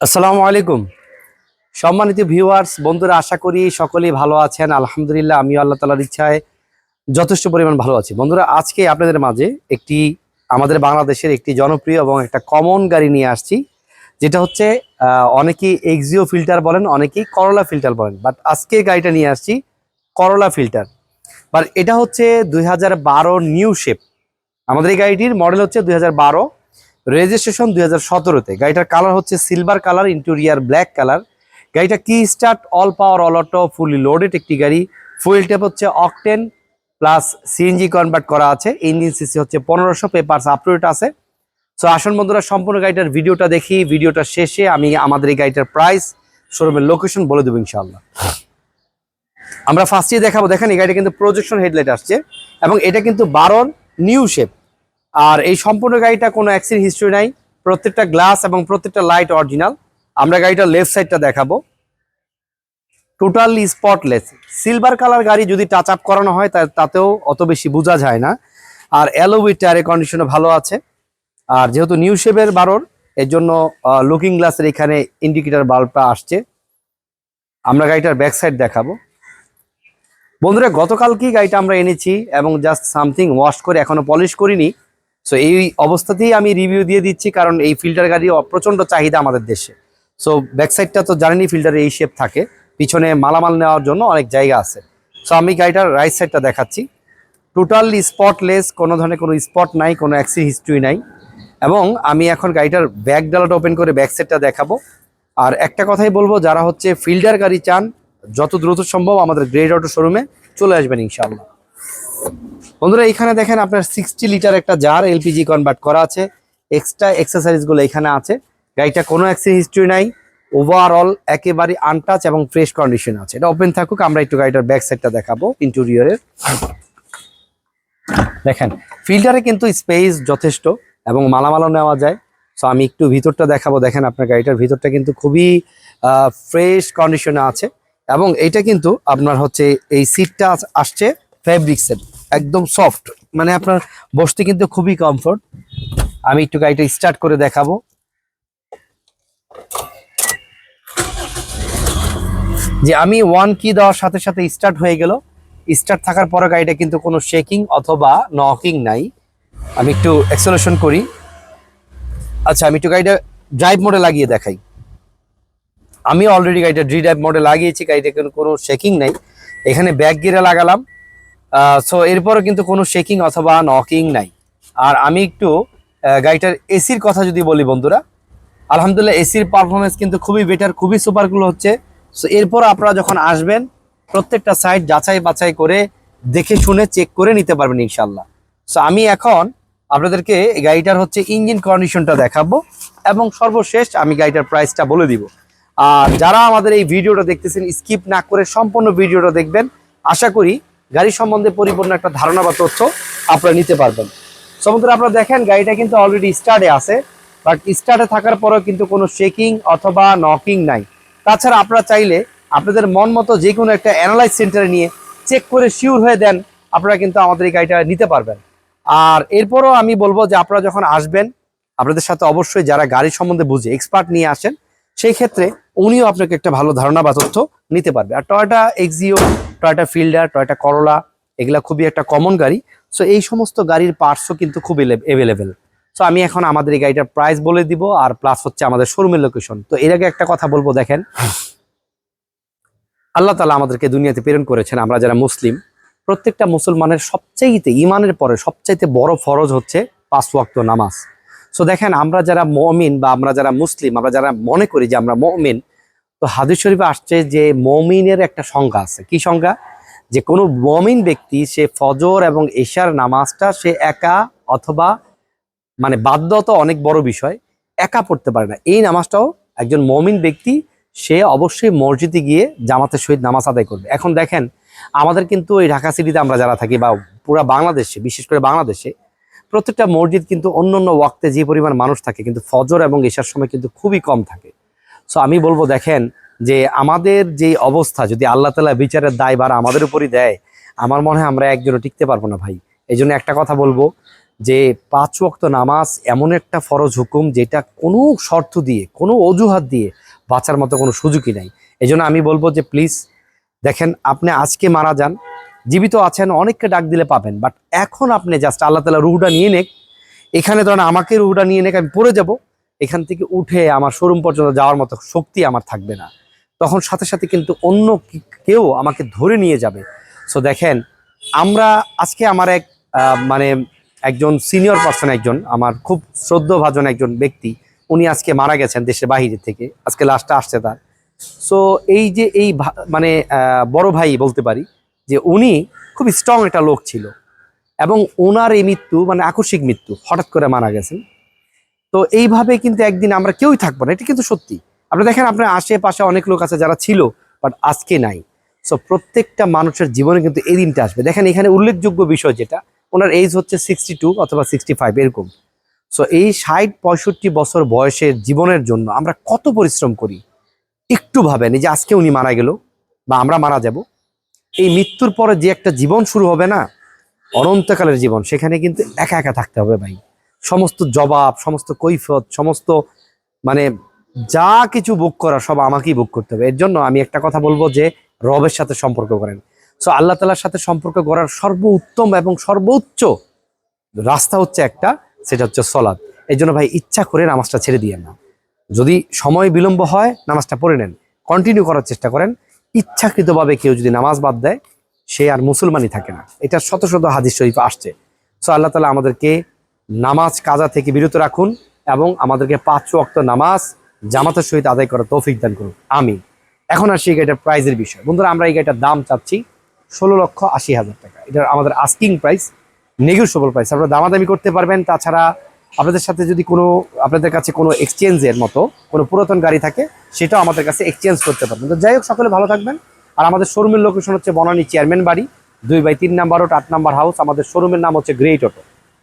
আসসালামু আলাইকুম। সম্মানিত ভিউয়ার্স, বন্ধুরা, আশা করি সকলেই ভালো আছেন। আলহামদুলিল্লাহ, আমিও আল্লাহ তালার ইচ্ছায় যথেষ্ট পরিমাণ ভালো আছি। বন্ধুরা, আজকে আপনাদের মাঝে একটি, আমাদের বাংলাদেশের একটি জনপ্রিয় এবং একটা কমন গাড়ি নিয়ে আসছি। যেটা হচ্ছে অনেকেই এক্সিও ফিল্টার বলেন, অনেকেই করলা ফিল্টার বলেন। বাট আজকে গাড়িটা নিয়ে আসছি করলা ফিল্টার বাট এটা হচ্ছে দুই হাজার বারো নিউ শেপ আমাদের এই গাড়িটির মডেল হচ্ছে দুই হাজার বারো রেজিস্ট্রেশন দুই হাজার সতেরোতে। গাড়িটার কালার হচ্ছে silver colour interior black colour গাড়িটা কি start all power all auto fully loaded একটি গাড়ি। ফুয়েল টেপ হচ্ছে অকটেন প্লাস সিএনজি কনভার্ট করা আছে। ইঞ্জিন সিসি হচ্ছে পনেরোশো পেপারস আপডেট আছে। সো আসন বন্ধুরা, সম্পূর্ণ গাড়িটার ভিডিওটা দেখি। ভিডিওটা শেষে আমি আমাদের এই গাড়িটার প্রাইস শোরুমের লোকেশন বলে দেবো ইনশাল্লাহ আমরা ফার্স্টে দেখাবো। দেখেন, এই গাড়িটা কিন্তু প্রজেকশন হেডলাইট আসছে। এবং এটা কিন্তু বারোর নিউ শেপ আর এই সম্পূর্ণ গাড়িটা কোনো অ্যাক্সিডেন্ট হিস্ট্রি নাই। প্রত্যেকটা গ্লাস এবং প্রত্যেকটা লাইট অরিজিনাল আমরা গাড়িটার লেফট সাইডটা দেখাবো। টোটালি স্পটলেস সিলভার কালার গাড়ি যদি টাচ আপ করানো হয়, তা তাতেও অত বেশি বোঝা যায় না। আর অ্যালোউই টায়ারের কন্ডিশনও ভালো আছে। আর যেহেতু নিউ শেপের বারোর, এর জন্য লুকিং গ্লাসের এখানে ইন্ডিকেটার বাল্বটা আসছে। আমরা গাড়িটার ব্যাক সাইড দেখাবো। বন্ধুরা, গতকালকেই গাড়িটা আমরা এনেছি এবং জাস্ট সামথিং ওয়াশ করে এখনও পলিশ করিনি। সো এই অবস্থাতেই আমি রিভিউ দিয়ে দিচ্ছি, কারণ এই ফিল্টার গাড়ি প্রচণ্ড চাহিদা আমাদের দেশে। সো ব্যাক সাইডটা তো জানেনই ফিল্টারে এই শেপ থাকে। পিছনে মালামাল নেওয়ার জন্য অনেক জায়গা আছে। সো আমি গাড়িটার রাইট সাইডটা দেখাচ্ছি। টোটালি স্পটলেস কোনো ধরনের কোনো স্পট নাই, কোনো অ্যাক্সি হিস্ট্রি নাই। এবং আমি এখন গাড়িটার ব্যাক ডালাটা ওপেন করে ব্যাক সাইডটা দেখাবো। আর একটা কথাই বলব, যারা হচ্ছে ফিল্টার গাড়ি চান, যত দ্রুত সম্ভব আমাদের গ্রেড অটো শোরুমে চলে আসবেন ইনশাল্লাহ বন্ধুরা, এখানে দেখেন আপনার সিক্সটি লিটার একটা জার এলপিজি কনভার্ট করা আছে। এক্সট্রা এক্সারসাইজগুলো এখানে আছে। গাড়িটা কোনো অ্যাক্সিডেন্ট হিস্ট্রি নাই। ওভারঅল একেবারে আনটাচ এবং ফ্রেশ কন্ডিশন আছে। এটা ওপেন থাকুক, আমরা একটু গাড়িটার ব্যাক সাইডটা দেখাবো ইন্টেরিয়রের দেখেন ফিল্টারে কিন্তু স্পেস যথেষ্ট এবং মালামালও নেওয়া যায়। সো আমি একটু ভিতরটা দেখাবো। দেখেন আপনার গাড়িটার ভিতরটা কিন্তু খুবই ফ্রেশ কন্ডিশনে আছে। এবং এটা কিন্তু আপনার হচ্ছে এই সিটটা আসছে ফ্যাব্রিক্সের একদম সফট মানে আপনার বসতে কিন্তু খুবই কমফোর্ট আমি একটু গাড়িটা স্টার্ট করে দেখাবো। যে আমি ওয়ান কি দেওয়ার সাথে সাথে স্টার্ট হয়ে গেল। স্টার্ট থাকার পরে গাড়িটা কিন্তু কোনো শেকিং অথবা নকিং নাই। আমি একটু এক্সেলেশন করি। আচ্ছা আমি একটু গাড়িটা ড্রাইভ মোডে লাগিয়ে দেখাই। আমি অলরেডি গাড়িটা ড্রি ড্রাইভ মোডে লাগিয়েছি গাড়িটা কোনো শেকিং নাই। এখানে ব্যাক গিয়ারে লাগালাম। সো এরপরও কিন্তু কোনো শেকিং অথবা নকিং নাই। আর আমি একটু গাড়িটার এসির কথা যদি বলি বন্ধুরা, আলহামদুলিল্লাহ এসির পারফরমেন্স কিন্তু খুবই বেটার খুবই সুপারগুলো হচ্ছে। সো এরপর আপনারা যখন আসবেন, প্রত্যেকটা সাইড যাচাই বাছাই করে দেখে শুনে চেক করে নিতে পারবেন ইনশাল্লাহ সো আমি এখন আপনাদেরকে গাড়িটার হচ্ছে ইঞ্জিন কন্ডিশনটা দেখাবো এবং সর্বশেষ আমি গাড়িটার প্রাইসটা বলে দিব। আর যারা আমাদের এই ভিডিওটা দেখতেছেন স্কিপ না করে সম্পূর্ণ ভিডিওটা দেখবেন। আশা করি গাড়ি সম্বন্ধে পরিপূর্ণ একটা ধারণা বা তথ্য আপনারা নিতে পারবেন। সমুদ্র আপনারা দেখেন, গাড়িটা কিন্তু অলরেডি স্টার্টে আছে বাট স্টার্টে থাকার পরেও কিন্তু কোনো শেকিং অথবা নকিং নাই। তাছাড়া আপনারা চাইলে আপনাদের মন মতো যে কোনো একটা অ্যানালাইজ সেন্টারে নিয়ে চেক করে শিওর হয়ে দেন, আপনারা কিন্তু আমাদের এই গাড়িটা নিতে পারবেন। আর এরপরও আমি বলব যে আপনারা যখন আসবেন, আপনাদের সাথে অবশ্যই যারা গাড়ি সম্বন্ধে বুঝে এক্সপার্ট নিয়ে আসেন, সেই ক্ষেত্রে উনিও আপনাকে একটা ভালো ধারণা বা তথ্য নিতে পারবে। আর Toyota Axio Toyota Fielder, Toyota Corolla, এগুলা খুবই একটা কমন গাড়ি। সো এই সমস্ত গাড়ির পার্টসও কিন্তু খুব অ্যাভেলেবেল সো আমি এখন আমাদের এই গাড়িটার প্রাইস বলে দিব, আর প্লাস হচ্ছে আমাদের শোরুমের লোকেশন তো এর আগে একটা কথা বলব, দেখেন। আল্লাহ তালা আমাদেরকে দুনিয়াতে প্রেরণ করেছেন, আমরা যারা মুসলিম, প্রত্যেকটা মুসলমানের সবচাইতে ইমানের পরে সবচাইতে বড় ফরজ হচ্ছে পাঁচ ওয়াক্ত নামাজ। সো দেখেন, আমরা যারা মমিন বা আমরা যারা মুসলিম, আমরা যারা মনে করি যে আমরা মমিন তো হাদিস শরীফে আসছে যে মমিনের একটা সংজ্ঞা আছে। কি সংজ্ঞা? যে কোনো মমিন ব্যক্তি সে ফজর এবং এশার নামাজটা সে একা অথবা মানে বাধ্যত অনেক বড় বিষয়, একা পড়তে পারে না। এই নামাজটাও একজন মমিন ব্যক্তি সে অবশ্যই মসজিদে গিয়ে জামাতের সহিত নামাজ আদায় করবে। এখন দেখেন, আমাদের কিন্তু এই ঢাকা সিটিতে আমরা যারা থাকি বা পুরা বাংলাদেশে, বিশেষ করে বাংলাদেশে, প্রত্যেকটা মসজিদ কিন্তু অন্য অন্য ওয়াক্তে যে পরিমাণ মানুষ থাকে, কিন্তু ফজর এবং এশার সময় কিন্তু খুবই কম থাকে। সো আমি বলব দেখেন যে আমাদের যে অবস্থা, যদি আল্লাহ তালা বিচারের দায় বার আমাদের উপরই দেয়, আমার মনে হয় আমরা একজনও টিকতে পারব না ভাই। এই জন্য একটা কথা বলব যে পাঁচ ওয়াক্ত নামাজ এমন একটা ফরজ হুকুম যেটা কোনো শর্ত দিয়ে, কোনো অজুহাত দিয়ে বাঁচার মতো কোনো সুযোগই নাই। এই আমি বলব যে প্লিজ দেখেন আপনি আজকে মারা যান, জীবিত আছেন, অনেককে ডাক দিলে পাবেন বাট এখন আপনি জাস্ট আল্লাহ তালা রুহটা নিয়ে নেক। এখানে ধরেন আমাকে রুহুটা নিয়ে নেক, আমি পড়ে যাব। এখান থেকে উঠে আমার শোরুম পর্যন্ত যাওয়ার মতো শক্তি আমার থাকবে না। তখন সাথে সাথে কিন্তু অন্য কেউ আমাকে ধরে নিয়ে যাবে। সো দেখেন, আমরা আজকে আমার এক মানে একজন সিনিয়র পার্সন একজন, আমার খুব শ্রদ্ধভাজন একজন ব্যক্তি, উনি আজকে মারা গেছেন দেশের বাহিরে থেকে, আজকে লাস্টটা আসছে তার। সো এই যে এই মানে বড় ভাই বলতে পারি, যে উনি খুব স্ট্রং একটা লোক ছিল। এবং ওনার এই মৃত্যু মানে আকস্মিক মৃত্যু, হঠাৎ করে মারা গেছেন। তো এইভাবে কিন্তু একদিন আমরা কেউই থাকব না, এটা কিন্তু সত্যি। আপনি দেখেন, আপনার আশেপাশে অনেক লোক আছে যারা ছিল বাট আজকে নাই। সো প্রত্যেকটা মানুষের জীবনে কিন্তু এই দিনটা আসবে। দেখেন, এখানে উল্লেখযোগ্য বিষয় যেটা, ওনার এজ হচ্ছে সিক্সটি টু অথবা সিক্সটি ফাইভ এরকম। সো এই ষাট পঁয়ষট্টি বছর বয়সের জীবনের জন্য আমরা কত পরিশ্রম করি? একটু ভাবেন যে আজকে উনি মারা গেল, বা আমরা মারা যাব, এই মৃত্যুর পরে যে একটা জীবন শুরু হবে না, অনন্তকালের জীবন, সেখানে কিন্তু একা একা থাকতে হবে ভাই। সমস্ত জবাব, সমস্ত কৈফত সমস্ত মানে যা কিছু বুক করা সব আমাকেই বুক করতে হবে। এর জন্য আমি একটা কথা বলব যে রবের সাথে সম্পর্ক করেন। সো আল্লাহ তালার সাথে সম্পর্ক করার সর্বোত্তম এবং সর্বোচ্চ রাস্তা হচ্ছে একটা, সেটা হচ্ছে সলাদ এই জন্য ভাই, ইচ্ছা করে নামাজটা ছেড়ে দিয়ে না। যদি সময় বিলম্ব হয়, নামাজটা পড়ে নেন। কন্টিনিউ করার চেষ্টা করেন। ইচ্ছাকৃতভাবে কেউ যদি নামাজ বাদ দেয়, সে আর মুসলমানই থাকে না। এটা শত শত হাদিস শরীফ আসছে। সো আল্লাহ তালা আমাদেরকে নামাজ কাজা থেকে বিরত রাখুন এবং আমাদেরকে পাঁচ ওয়াক্ত নামাজ জামাতের সহিত আদায় করার তৌফিক দান করুন। আমি এখন আসি গাড়িটার প্রাইজের বিষয়। বন্ধুরা, আমরা এই গাড়িটার দাম চাচ্ছি ষোলো লক্ষ আশি হাজার টাকা। এটা আমাদের আস্কিং প্রাইস নেগোসিয়েবল প্রাইস আপনারা দামাদামি করতে পারবেন। তাছাড়া আপনাদের সাথে যদি কোনো, আপনাদের কাছে কোনো এক্সচেঞ্জের মতো কোনো পুরাতন গাড়ি থাকে, সেটাও আমাদের কাছে এক্সচেঞ্জ করতে পারবেন। তো যাই হোক, সকলে ভালো থাকবেন। আর আমাদের শোরুমের লোকেশন হচ্ছে বনানী চেয়ারম্যান বাড়ি, দুই বাই তিন নাম্বার রোড আট নাম্বার হাউস আমাদের শোরুমের নাম হচ্ছে গ্রেট অটো